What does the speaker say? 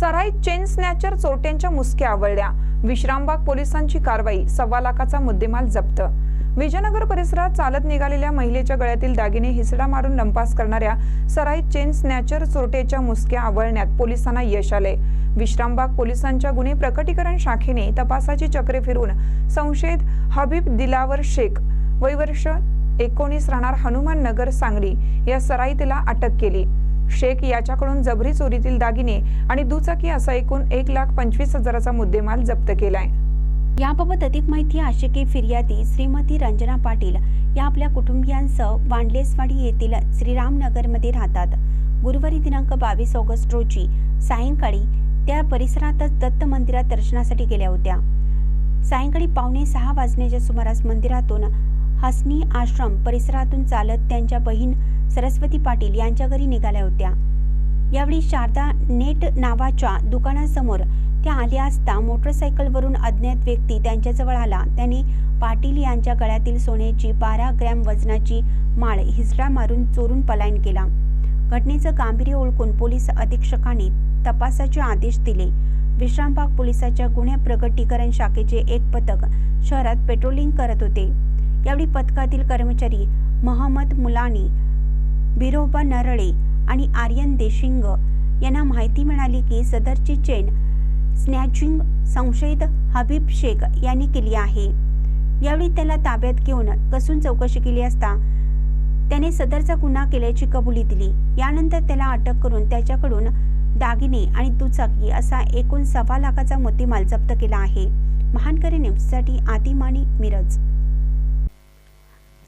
सराईत चेन स्नॅचर चोरट्यांच्या मुसक्या आवळल्या. विश्रामबाग पोलिसांची कारवाई सव्वा लाखाचा मुद्देमाल जप्त. विजयनगर परिसरात चालत निघालेल्या महिलेच्या गळ्यातील दागिने हिसडा मारून लंपास करणाऱ्या सराईत चेन स्नॅचर चोरट्याच्या मुसक्या आवळण्यात पोलिसांना यश आले. विश्रामबाग पोलिसांच्या गुन्हे प्रकटीकरण शाखेने तपासाची चक्रे फिरून संशयित हबीब दिलावर शेख वयवर्ष एकोणीस राहणार हनुमान नगर सांगली या सराईतला अटक केली. शेख याच्याकडून जबरी चोरीतील दागिने आणि दुचाकी असा एकूण एक लाख पंचवीस हजाराचा मुद्देमाल जप्त केलाय. याबाबत अधिक माहिती आशिकी फिर्यादी श्रीमती रंजना पाटील या आपल्या कुटुंबियांसह वांडलेसवाडी येथील श्रीरामनगरमध्ये राहतात. गुरुवारी दिनांक बावीस ऑगस्ट रोजी सायंकाळी त्या परिसरातच दत्त मंदिरात दर्शनासाठी गेल्या होत्या. सायंकाळी पावणे सहा वाजण्याच्या सुमारास मंदिरातून हसनी आश्रम परिसरातून चालत त्यांच्या बहीण सरस्वती पाटील यांच्या घरी निघाल्या होत्या. यावेळी शारदा नेट नावाच्या दुकानासमोर त्या आल्या असता मोटरसायकलवरून अज्ञात व्यक्ती त्यांच्याजवळ आला. त्याने पाटील यांच्या गळ्यातील सोन्याची बारा ग्रॅम वजनाची माळ हिजरा मारून चोरून पलायन केला. घटनेचं गांभीर्य ओळखून पोलीस अधीक्षकांनी तपासाचे आदेश दिले. विश्रामबाग पोलिसाच्या गुन्हे प्रगटीकरण शाखेचे एक पथक शहरात पेट्रोलिंग करत होते. यावेळी पथकातील कर्मचारी महमद मुलानी बिरोबा नरळे आणि आर्यन देशिंग यांना माहिती मिळाली की सदरची चेन स्नॅचिंग संशयित हबीब शेख यांनी केली आहे. यावेळी त्याला ताब्यात घेऊन कसून चौकशी केली असता त्याने सदरचा गुन्हा केल्याची कबुली दिली. यानंतर त्याला अटक करून त्याच्याकडून दागिने आणि दुचाकी असा एकूण सव्वा लाखाचा मुद्देमाल जप्त केला आहे. महानकरी न्यूजसाठी आदिमानी मिरज.